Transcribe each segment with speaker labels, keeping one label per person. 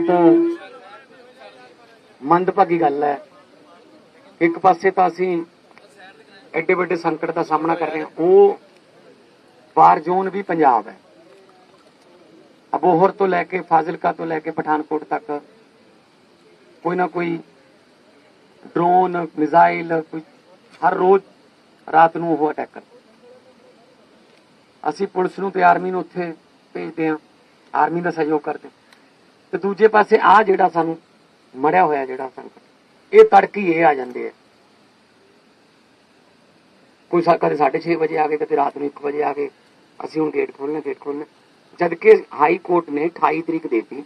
Speaker 1: ਬਹੁਤ ਮੰਦਭਾਗੀ ਗੱਲ ਹੈ। ਇੱਕ ਪਾਸੇ ਤਾਂ ਅਸੀਂ ਐਡੇ ਵੱਡੇ ਸੰਕਟ ਦਾ ਸਾਹਮਣਾ ਕਰ ਰਹੇ ਹਾਂ। ਉਹ ਬਾਰ ਜ਼ੋਨ ਵੀ ਪੰਜਾਬ ਹੈ। ਅਬੋਹਰ ਤੋਂ ਲੈ ਕੇ ਫਾਜ਼ਿਲਕਾ ਤੋਂ ਲੈ ਕੇ ਪਠਾਨਕੋਟ ਤੱਕ ਕੋਈ ਨਾ ਕੋਈ ਡਰੋਨ, ਮਿਜ਼ਾਈਲ, ਕੋਈ ਹਰ ਰੋਜ਼ ਰਾਤ ਨੂੰ ਉਹ ਅਟੈਕ ਕਰ ਅਸੀਂ ਪੁਲਿਸ ਨੂੰ ਤੇ ਆਰਮੀ ਨੂੰ ਉੱਥੇ ਭੇਜਦੇ ਹਾਂ। ਆਰਮੀ ਦਾ ਸਹਿਯੋਗ ਕਰਦੇ ਹਾਂ। ਤੇ ਦੂਜੇ ਪਾਸੇ ਆ ਜਿਹੜਾ ਸਾਨੂੰ ਮੜਿਆ ਹੋਇਆ ਜਿਹੜਾ ਸੰਕਟ ਇਹ ਤੜਕੀ ਇਹ ਆ ਜਾਂਦੇ ਆ। ਕੋਈ ਕਦੇ 6:30 ਵਜੇ ਆ ਗਏ ਕਦੇ ਰਾਤ ਨੂੰ 1 ਵਜੇ ਆ ਗਏ। ਅਸੀਂ ਹੁਣ ਗੇਟ ਖੋਲਣੇ ਗੇਟ ਖੋਲਣੇ ਜਦ ਕਿ ਹਾਈ ਕੋਰਟ ਨੇ 28 ਤਰੀਕ ਦੇਤੀ।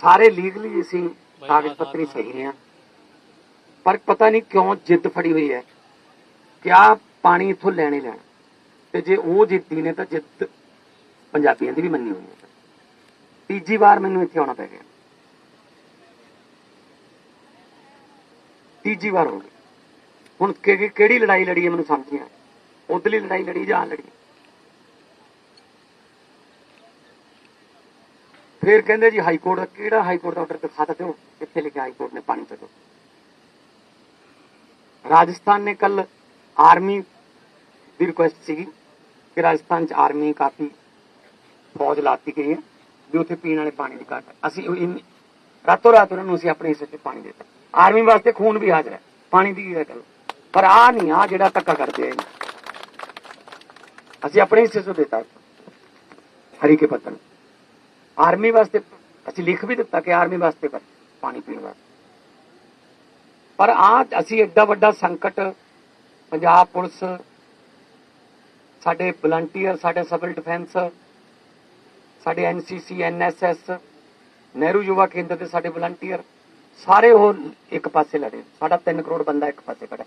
Speaker 1: ਸਾਰੇ ਲੀਗਲੀ ਅਸੀਂ ਕਾਗਜ਼ ਪੱਤਰੀ ਸਹੀ ਨੇ ਆ। ਪਰ ਪਤਾ ਨਹੀਂ ਕਿਉਂ ਜਿੱਦ ਫੜੀ ਹੋਈ ਹੈ ਕਿ ਆ ਪਾਣੀ ਇੱਥੋਂ ਲੈਣੇ ਲੈਣਾ। ਤੇ ਜੇ ਉਹ ਜਿੱਤੀ ਨੇ ਤਾਂ ਜਿੱਦ ਪੰਜਾਬੀਆਂ ਦੀ ਵੀ ਮੰਨੀ ਹੋਈ ਹੈ। ਤੀਜੀ ਵਾਰ ਮੈਨੂੰ ਇੱਥੇ ਆਉਣਾ ਪੈ ਗਿਆ। ਤੀਜੀ ਵਾਰ ਹੋ ਗਈ। ਹੁਣ ਕਿ- ਕਿਹੜੀ ਲੜਾਈ ਲੜੀ ਹੈ ਮੈਨੂੰ ਸਮਝ ਨਹੀਂ ਆਇਆ ਉਧਰਲੀ ਲੜਾਈ ਲੜੀ ਜਾਂ ਆਹ ਲੜੀ? ਫਿਰ ਕਹਿੰਦੇ ਜੀ ਹਾਈ ਕੋਰਟ ਦਾ ਕਿਹੜਾ ਹਾਈ ਕੋਰਟ ਦਾ ਆਰਡਰ ਦਿਖਾ ਦਿਓ ਕਿੱਥੇ ਲਿਖਿਆ ਹਾਈ ਕੋਰਟ ਨੇ ਪਾਣੀ ਛੱਡੋ ਰਾਜਸਥਾਨ ਨੇ ਕੱਲ ਆਰਮੀ ਦੀ ਰਿਕੁਐਸਟ ਸੀਗੀ ਕਿ ਰਾਜਸਥਾਨ ਚ ਆਰਮੀ ਕਾਫੀ ਫੌਜ ਲਾਤੀ ਗਈ ਹੈ। ਵੀ ਉੱਥੇ ਪੀਣ ਵਾਲੇ ਪਾਣੀ ਦੀ ਘਾਟ ਅਸੀਂ ਉਹ ਰਾਤੋਂ ਰਾਤ ਉਹਨਾਂ ਨੂੰ ਅਸੀਂ ਆਪਣੇ ਹਿੱਸੇ 'ਚ ਪਾਣੀ ਦੇ ਦਿੱਤਾ। ਆਰਮੀ ਵਾਸਤੇ ਖੂਨ ਵੀ ਹਾਜ਼ਰ ਹੈ। ਪਾਣੀ ਦੀ ਗੱਲ। ਪਰ ਆ ਨਹੀਂ ਆ ਜਿਹੜਾ ਧੱਕਾ ਕਰਦੇ ਆ ਅਸੀਂ ਆਪਣੇ ਹਿੱਸੇ 'ਚੋਂ ਦਿੱਤਾ। ਹਰੀ ਕੇ ਪੱਤਨ ਆਰਮੀ ਵਾਸਤੇ ਅਸੀਂ ਲਿਖ ਵੀ ਦਿੱਤਾ ਕਿ ਆਰਮੀ ਵਾਸਤੇ ਪਰ ਪਾਣੀ ਪੀਣ ਵਾਸਤੇ। ਪਰ ਆ ਅਸੀਂ ਐਡਾ ਵੱਡਾ ਸੰਕਟ, ਪੰਜਾਬ ਪੁਲਿਸ, ਸਾਡੇ ਵਲੰਟੀਅਰ ਸਾਡੇ ਸਿਵਲ ਡਿਫੈਂਸ ਸਾਡੇ ਐਨਸੀਸੀ ਐਨਐਸਐਸ ਨਹਿਰੂ ਯੁਵਾ ਕੇਂਦਰ ਦੇ ਸਾਡੇ ਵਲੰਟੀਅਰ, ਸਾਰੇ ਉਹ ਇੱਕ ਪਾਸੇ ਲੜੇ। ਸਾਡਾ 3 ਕਰੋੜ ਬੰਦਾ ਇੱਕ ਪਾਸੇ ਖੜਾ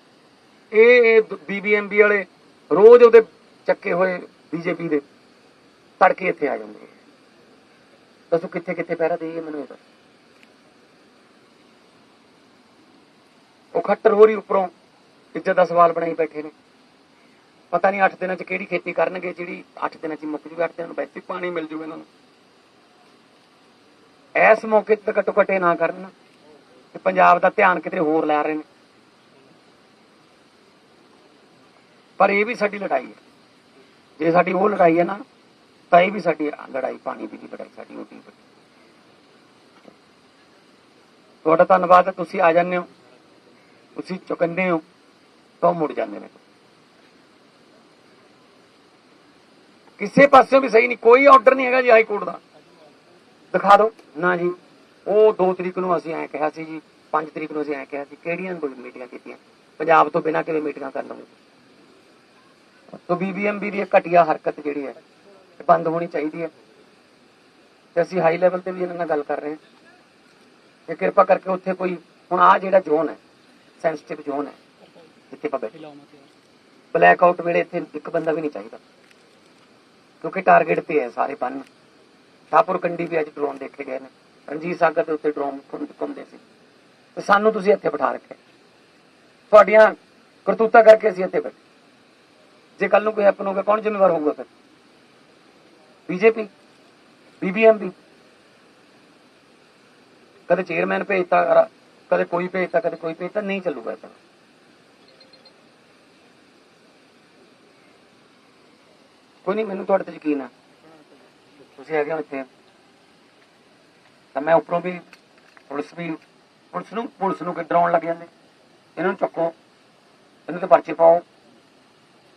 Speaker 1: ਇਹ ਬੀਬੀਐਮਬੀ ਵਾਲੇ ਰੋਜ਼ ਉਹਦੇ ਚੱਕੇ ਹੋਏ ਬੀਜੇਪੀ ਦੇ ਤੜਕੇ ਇੱਥੇ ਆ ਜਾਂਦੇ ਦੱਸੋ ਕਿੱਥੇ ਕਿੱਥੇ ਪਹਿਰਾ ਦੇਈਏ ਮੈਨੂੰ ਇਹ ਦੱਸੋ। ਉਹ ਖੱਟਰ ਹੋਰੀ ਉੱਪਰੋਂ ਇੱਜ਼ਤ ਦਾ ਸਵਾਲ ਬਣਾਈ ਬੈਠੇ ਨੇ। ਪਤਾ ਨਹੀਂ 8 ਦਿਨਾਂ ਚ ਕਿਹੜੀ ਖੇਤੀ ਕਰਨਗੇ, ਜਿਹੜੀ 8 ਦਿਨਾਂ ਚ ਮੁੱਕ ਜੂਗੀ 8 ਦਿਨਾਂ ਨੂੰ ਵੈਸੇ ਪਾਣੀ ਮਿਲ ਜੂਗਾ ਇਹਨਾਂ ਨੂੰ। ਇਸ ਮੌਕੇ ਤੇ ਘੱਟੋ ਘੱਟ ਇਹ ਨਾ ਕਰਨ ਕਿ ਪੰਜਾਬ ਦਾ ਧਿਆਨ ਕਿਤੇ ਹੋਰ ਲੈ ਰਹੇ ਨੇ। ਪਰ ਇਹ ਵੀ ਸਾਡੀ ਲੜਾਈ ਹੈ। ਜੇ ਸਾਡੀ ਉਹ ਲੜਾਈ ਹੈ ਨਾ, ਤਾਂ ਇਹ ਵੀ ਸਾਡੀ ਲੜਾਈ ਪਾਣੀ ਦੀ ਵੀ ਲੜਾਈ, ਸਾਡੀ ਉਹ ਵੀ ਤੁਹਾਡਾ ਧੰਨਵਾਦ ਤੁਸੀਂ ਆ ਜਾਂਦੇ ਹੋ, ਤੁਸੀਂ ਚੁਕੰਦੇ ਹੋ, ਤਾਂ ਉਹ ਮੁੜ ਜਾਂਦੇ ਨੇ। ਕਿਸੇ ਪਾਸਿਓਂ ਵੀ ਸਹੀ ਨਹੀਂ ਕੋਈ ਆਰਡਰ ਨਹੀਂ ਹੈਗਾ ਜੀ ਹਾਈ ਕੋਰਟ ਦਾ। ਦਿਖਾ ਦਿਓ। ਨਾ ਜੀ। ਉਹ 2 ਤਰੀਕ ਨੂੰ ਅਸੀਂ ਐਂ ਕਿਹਾ ਸੀ ਜੀ 5 ਤਰੀਕ ਨੂੰ ਅਸੀਂ ਐਂ ਕਿਹਾ ਸੀ ਕਿਹੜੀਆਂ ਮੀਟਿੰਗਾਂ ਕੀਤੀਆਂ? ਪੰਜਾਬ ਤੋਂ ਬਿਨਾਂ ਕਿਵੇਂ ਮੀਟਿੰਗਾਂ ਕਰ ਲਵਾਂਗੇ? ਤੋ ਬੀਬੀਐਮਬੀ ਦੀ ਇਹ ਘਟੀਆ ਹਰਕਤ ਜਿਹੜੀ ਹੈ ਬੰਦ ਹੋਣੀ ਚਾਹੀਦੀ ਹੈ। ਤੇ ਅਸੀਂ ਹਾਈ ਲੈਵਲ ਤੇ ਵੀ ਇਹਨਾਂ ਨਾਲ ਗੱਲ ਕਰ ਰਹੇ ਹਾਂ। ਕਿ ਕਿਰਪਾ ਕਰਕੇ ਉੱਥੇ ਕੋਈ ਹੁਣ ਆ ਜਿਹੜਾ ਜ਼ੋਨ ਹੈ ਸੈਂਸਿਟਿਵ ਜ਼ੋਨ ਹੈ ਜਿੱਥੇ ਆਪਾਂ ਬੈਠੇ। ਬਲੈਕ ਆਊਟ ਵੇਲੇ ਇੱਥੇ ਇੱਕ ਬੰਦਾ ਵੀ ਨਹੀਂ ਚਾਹੀਦਾ। ਕਿਉਂਕਿ ਟਾਰਗੇਟ ਤੇ ਹੈ ਸਾਰੇ ਬੰਨ। ਠਾਪੁਰ ਕੰਡੀ ਵੀ ਅੱਜ ਡਰੋਨ ਦੇਖੇ ਗਏ ਨੇ। ਰਣਜੀਤ ਸਾਗਰ ਦੇ ਉੱਤੇ ਡਰੋਨ ਘੁੰਮਦੇ ਸੀ। ਤੇ ਸਾਨੂੰ ਤੁਸੀਂ ਇੱਥੇ ਬਿਠਾ ਰੱਖਿਆ। ਤੁਹਾਡੀਆਂ ਕਰਤੂਤਾਂ ਕਰਕੇ ਅਸੀਂ ਇੱਥੇ ਬੈਠੇ। ਜੇ ਕੱਲ ਨੂੰ ਕੋਈ ਹੈਪਨ ਗਿਆ ਕੌਣ ਜ਼ਿੰਮੇਵਾਰ ਹੋਊਗਾ ਫਿਰ? ਬੀਜੇਪੀ ਬੀਬੀਐਮਬੀ ਕਦੇ ਚੇਅਰਮੈਨ ਭੇਜਤਾ, ਕਦੇ ਕੋਈ ਭੇਜਤਾ, ਕਦੇ ਕੋਈ ਭੇਜਤਾ, ਨਹੀਂ ਚੱਲੂਗਾ ਇਹ ਤਾਂ ਕੋਈ ਨਹੀਂ ਮੈਨੂੰ ਤੁਹਾਡੇ ਤੇ ਯਕੀਨ ਆ। ਤੁਸੀਂ ਹੈਗੇ ਹੋ ਇੱਥੇ। ਤਾਂ ਮੈਂ ਉੱਪਰੋਂ ਵੀ ਪੁਲਿਸ ਵੀ, ਪੁਲਿਸ ਨੂੰ ਪੁਲਿਸ ਨੂੰ ਕਿ ਡਰਾਉਣ ਲੱਗ ਜਾਂਦੇ ਇਹਨਾਂ? ਨੂੰ ਚੱਕੋ। ਇਹਨੂੰ ਤੇ ਪਰਚੇ ਪਾਓ।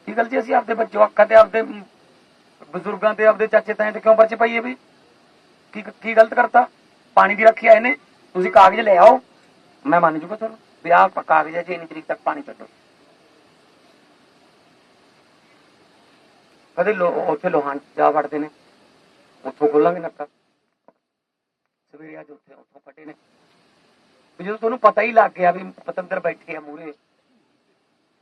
Speaker 1: ਕੀ ਗੱਲ ਜੀ, ਅਸੀਂ ਆਪਦੇ ਬੱਚੇ ਅੱਖਾਂ ਤੇ ਆਪਦੇ ਬਜ਼ੁਰਗਾਂ ਤੇ, ਆਪਦੇ ਚਾਚੇ ਤਾਏ ਤੇ ਕਿਉਂ ਪਰਚੇ ਪਾਈਏ ਵੀ? ਕੀ ਕੀ ਗਲਤ ਕਰਤਾ? ਪਾਣੀ ਦੀ ਰੱਖੀ ਆਏ ਨੇ ਤੁਸੀਂ ਕਾਗਜ਼ ਲੈ ਆਓ। ਮੈਂ ਮੰਨ ਜੂਗਾ ਤੁਹਾਨੂੰ ਵੀ ਆਹ ਕਾਗਜ਼ ਹੈ, ਜੀ ਇੰਨੀ ਤਰੀਕ ਤੱਕ ਪਾਣੀ ਛੱਡੋ। ਕਦੇ ਲੋ ਉੱਥੇ ਲੋਹਾਨ ਜਾ ਵੜਦੇ ਨੇ। ਉੱਥੋਂ ਖੋਲਾਂਗੇ ਨੱਕਾ। ਸਵੇਰੇ ਅੱਜ ਉੱਥੇ ਉੱਥੋਂ ਕੱਢੇ ਨੇ। ਵੀ ਜਦੋਂ ਤੁਹਾਨੂੰ ਪਤਾ ਹੀ ਲੱਗ ਗਿਆ ਵੀ ਪਤੰਦਰ ਬੈਠੇ ਆ ਮੂਰੇ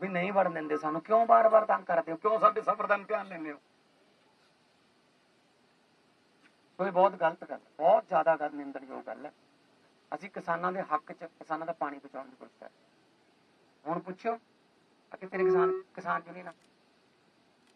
Speaker 1: ਵੀ ਨਹੀਂ ਵੜਨ ਦਿੰਦੇ ਸਾਨੂੰ, ਕਿਉਂ ਬਾਰ-ਬਾਰ ਤੰਗ ਕਰਦੇ ਹੋ? ਕਿਉਂ ਸਾਡੇ ਸਬਰ ਦਾ ਇਮਤਿਹਾਨ ਲੈਂਦੇ ਹੋ? ਕੋਈ ਬਹੁਤ ਗਲਤ ਗੱਲ ਬਹੁਤ ਜ਼ਿਆਦਾ ਗੱਲ, ਨਿੰਦਣਯੋਗ ਗੱਲ ਹੈ। ਅਸੀਂ ਕਿਸਾਨਾਂ ਦੇ ਹੱਕ 'ਚ, ਕਿਸਾਨਾਂ ਦਾ ਪਾਣੀ ਬਚਾਉਣ ਦੀ ਕੋਸ਼ਿਸ਼ ਕਰ ਹੁਣ ਪੁੱਛੋ ਕਿ ਤੇਰੇ ਕਿਸਾਨ ਕਿਸਾਨ ਯੂਨੀਅਨ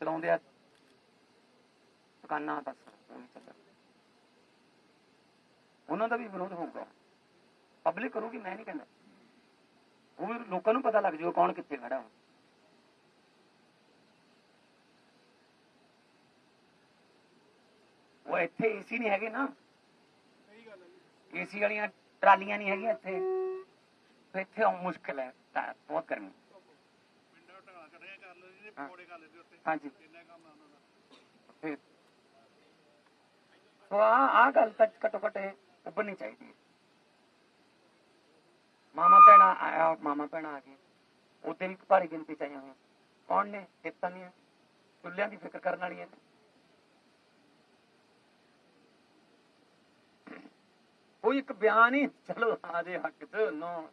Speaker 1: ਚਲਾਉਂਦੇ ਆ। ਦੁਕਾਨਾਂ ਬਸ ਉਹਨਾਂ ਦਾ ਵੀ ਵਿਰੋਧ ਹੋਊਗਾ। ਪਬਲਿਕ ਕਰੂਗੀ, ਮੈਂ ਨਹੀਂ ਕਹਿੰਦਾ। ਉਹ ਲੋਕਾਂ ਨੂੰ ਪਤਾ ਲੱਗ ਜਾਊਗਾ ਕੌਣ ਕਿੱਥੇ ਖੜਾ ਹੋ। ਉਹ ਇੱਥੇ ਏਸੀ ਨਹੀਂ ਹੈਗੇ ਨਾ। ਏਸੀ ਵਾਲੀਆਂ ਟਰਾਲੀਆਂ ਨਹੀਂ ਹੈਗੀਆਂ ਇੱਥੇ। ਇੱਥੇ ਆਉਂ ਮੁਸ਼ਕਲ ਹੈ ਬਹੁਤ ਕਰਨੀ ਤਾਂ ਬਹੁਤ ਗਰਮੀ ਹਾਂ। ਹਾਂਜੀ। ਫਿਰ। ਸੋ ਆ ਆ ਗੱਲ ਤੱਕ ਘਟੋ ਘਟ ਉੱਭਰਨੀ ਚਾਹੀਦੀ ਹੈ। ਮਾਮਾ ਭੈਣਾਂ ਆਇਆ ਮਾਮਾ ਭੈਣਾਂ ਆ ਗਏ। ਉਹਦੇ ਵੀ ਭਾਰੀ ਗਿਣਤੀ ਚ ਆਈਆਂ ਹੋਈਆਂ। ਕੌਣ ਨੇ? ਹਿੱਤਾਂ ਦੀਆਂ ਚੁੱਲ੍ਹਿਆਂ ਦੀ ਫਿਕਰ ਕਰਨ ਵਾਲੀਆਂ ਕੋਈ ਇੱਕ ਬਿਆਨ ਹੀ ਚਲੋ ਆ ਦੇ ਹੱਕ ਚ ਨੋ।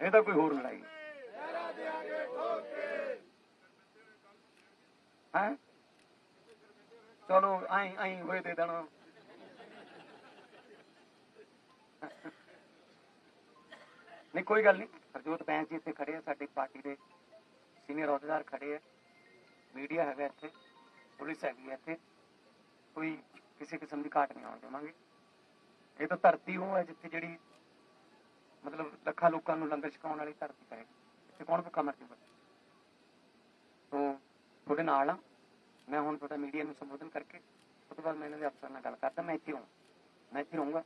Speaker 1: ਇਹ ਤਾਂ ਕੋਈ ਹੋਰ ਲੜਾਈ ਹੈ? ਚਲੋ ਆਈ ਆਈ ਹੋਏ ਦੇ ਦੇਣਾ। ਨਹੀਂ, ਕੋਈ ਗੱਲ ਨਹੀਂ। ਹਰਜੋਤ ਬੈਂਸ ਜੀ ਇੱਥੇ ਖੜੇ ਆ, ਸਾਡੀ ਪਾਰਟੀ ਦੇ ਸੀਨੀਅਰ ਅਹੁਦੇਦਾਰ ਖੜੇ ਆ। ਮੀਡੀਆ ਹੈਗਾ ਇੱਥੇ, ਪੁਲਿਸ ਹੈਗੀ ਹੈ ਇੱਥੇ। ਕੋਈ ਕਿਸੇ ਕਿਸਮ ਦੀ ਘਾਟ ਨਹੀਂ ਆਉਣ ਦੇਵਾਂਗੇ। ਇਹ ਤਾਂ ਧਰਤੀ ਉਹ ਹੈ ਜਿੱਥੇ ਜਿਹੜੀ ਮਤਲਬ ਲੱਖਾਂ ਲੋਕਾਂ ਨੂੰ ਲੰਗਰ ਛਕਾਉਣ ਵਾਲੀ ਧਰਤੀ ਹੈ ਇੱਥੇ ਕੌਣ ਭੁੱਖਾ ਮਰ ਜੂਗਾ ਤੋ ਤੁਹਾਡੇ ਨਾਲ ਆ। ਮੈਂ ਹੁਣ ਤੁਹਾਡਾ ਮੀਡੀਆ ਨੂੰ ਸੰਬੋਧਨ ਕਰਕੇ ਉਸ ਤੋਂ ਬਾਅਦ ਮੈਂ ਇਹਨਾਂ ਦੇ ਅਫਸਰ ਨਾਲ ਗੱਲ ਕਰਦਾ ਮੈਂ ਇੱਥੇ ਹਾਂ ਮੈਂ ਇੱਥੇ ਰਹੂੰਗਾ।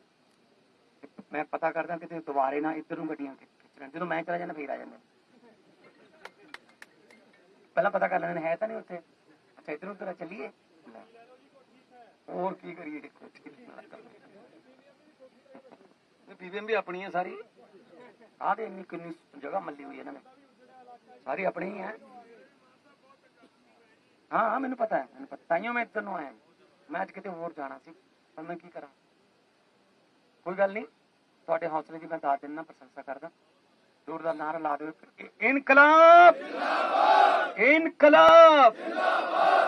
Speaker 1: ਤੇ ਮੈਂ ਪਤਾ ਕਰਦਾ ਕਿ ਤੇ ਦੁਬਾਰੇ ਨਾ ਇੱਧਰ ਨੂੰ ਗੱਡੀਆਂ ਖਿੱਚ ਖਿੱਚ ਲੈਣ। ਜਦੋਂ ਮੈਂ ਚਲਾ ਜਾਂਦਾ ਫੇਰ ਆ ਜਾਂਦੇ। ਪਹਿਲਾਂ ਪਤਾ ਕਰ ਲੈਣਾ ਹੈ ਤਾਂ ਨਹੀਂ ਉੱਥੇ? ਅੱਛਾ ਇੱਧਰ ਉੱਧਰ ਚੱਲੀਏ। ਹੋਰ ਕੀ ਕਰੀਏ ਬੀਬੀਐਮ ਵੀ ਆਪਣੀ ਹੈ ਸਾਰੀ। ਆਹ ਤੇ ਇੰਨੀ ਕਿੰਨੀ ਜਗ੍ਹਾ ਮੱਲੀ ਹੋਈ ਇਹਨਾਂ ਨੇ। ਸਾਰੀ ਆਪਣੀ ਹੀ। ਹੈ, ਹਾਂ ਹਾਂ ਮੈਨੂੰ ਪਤਾ ਹੈ, ਮੈਨੂੰ ਪਤਾ ਤਾਈਓ ਮੈਂ ਇੱਧਰ ਨੂੰ ਆਇਆ। ਮੈਂ ਅੱਜ ਕਿਤੇ ਹੋਰ ਜਾਣਾ ਸੀ, ਪਰ ਮੈਂ ਕੀ ਕਰਾਂ? ਕੋਈ ਗੱਲ ਨਹੀਂ, ਤੁਹਾਡੇ ਹੌਸਲੇ ਦੀ ਮੈਂ ਦਾਦ ਦਿੰਦਾ, ਪ੍ਰਸ਼ੰਸਾ ਕਰਦਾ। ਜ਼ੋਰਦਾਰ ਨਾਰਾ ਲਾ ਦਿਓ ਇ- ਇਨਕਲਾਬ! ਇਨਕਲਾਬ!